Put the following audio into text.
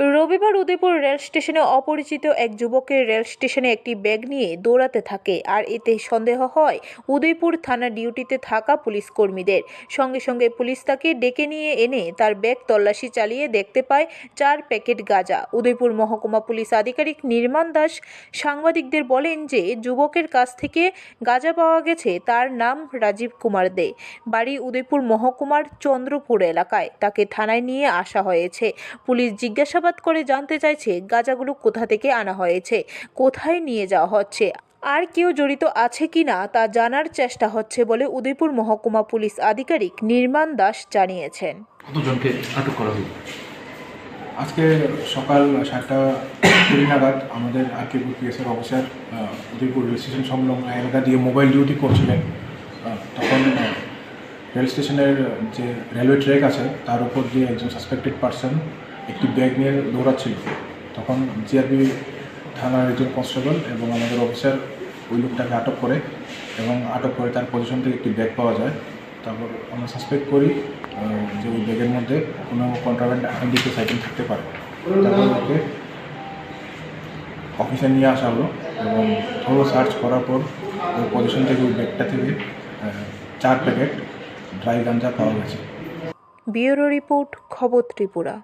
রবিবার উদয়পুর রেল স্টেশনে অপরিচিত এক যুবকের রেল স্টেশনে একটি ব্যাগ নিয়ে দৌড়াতে থাকে, আর এতে সন্দেহ হয় উদয়পুর থানা ডিউটিতে থাকা পুলিশ কর্মীদের। সঙ্গে সঙ্গে পুলিশ তাকে ডেকে নিয়ে এনে তার ব্যাগ তল্লাশি চালিয়ে দেখতে পায় চার প্যাকেট গাঁজা। উদয়পুর মহকুমা পুলিশ আধিকারিক নির্মাণ দাস সাংবাদিকদের বলেন যে, যুবকের কাছ থেকে গাঁজা পাওয়া গেছে, তার নাম রাজীব কুমার দে। বাড়ি উদয়পুর মহকুমার চন্দ্রপুর এলাকায় তাকে থানায় নিয়ে আসা হয়েছে। পুলিশ জিজ্ঞাসাবাদ করে জানতে চাইছে গাঁজাগুলো কোথা থেকে আনা হয়েছে কোথায় নিয়ে যাওয়া হচ্ছে আর কেউ জড়িত আছে কিনা তা জানার চেষ্টা হচ্ছে বলে উদয়পুর মহকুমা পুলিশ আধিকারিক নির্মাণ দাস জানিয়েছেন। কতজনকে আটক করা হলো? আজকে সকাল সাতটা কুড়ি নাগাদ আমাদের আর কে পিএসের অফিসার উদয়পুর রেল স্টেশন সংলগ্ন এলাকা দিয়ে মোবাইল ডিউটি করছিলেন। তখন রেল স্টেশনের যে রেলওয়ে ট্র্যাক আছে তার উপর দিয়ে একজন সাসপেক্টেড পার্সন একটি ব্যাগ নিয়ে দৌড়াচ্ছিল। তখন জিআরপি থানার একজন কনস্টেবল এবং আমাদের অফিসার ওই লোকটাকে আটক করে এবং আটক করে তার পজিশন থেকে একটি ব্যাগ পাওয়া যায়। তারপর আমরা সাসপেক্ট করি যে ওই ব্যাগের মধ্যে কোনো কন্ট্রাব্যান্ড আইডেন্টিফাইস সাইকেল থাকতে পারে। তারপর অফিসে নিয়ে আসা হলো এবং থ্রো সার্চ করার পর ওই পজিশন থেকে ওই ব্যাগটা থেকে চার প্যাকেট ড্রাই গাঞ্জা পাওয়া গেছে। ব্যুরো রিপোর্ট খবর ত্রিপুরা।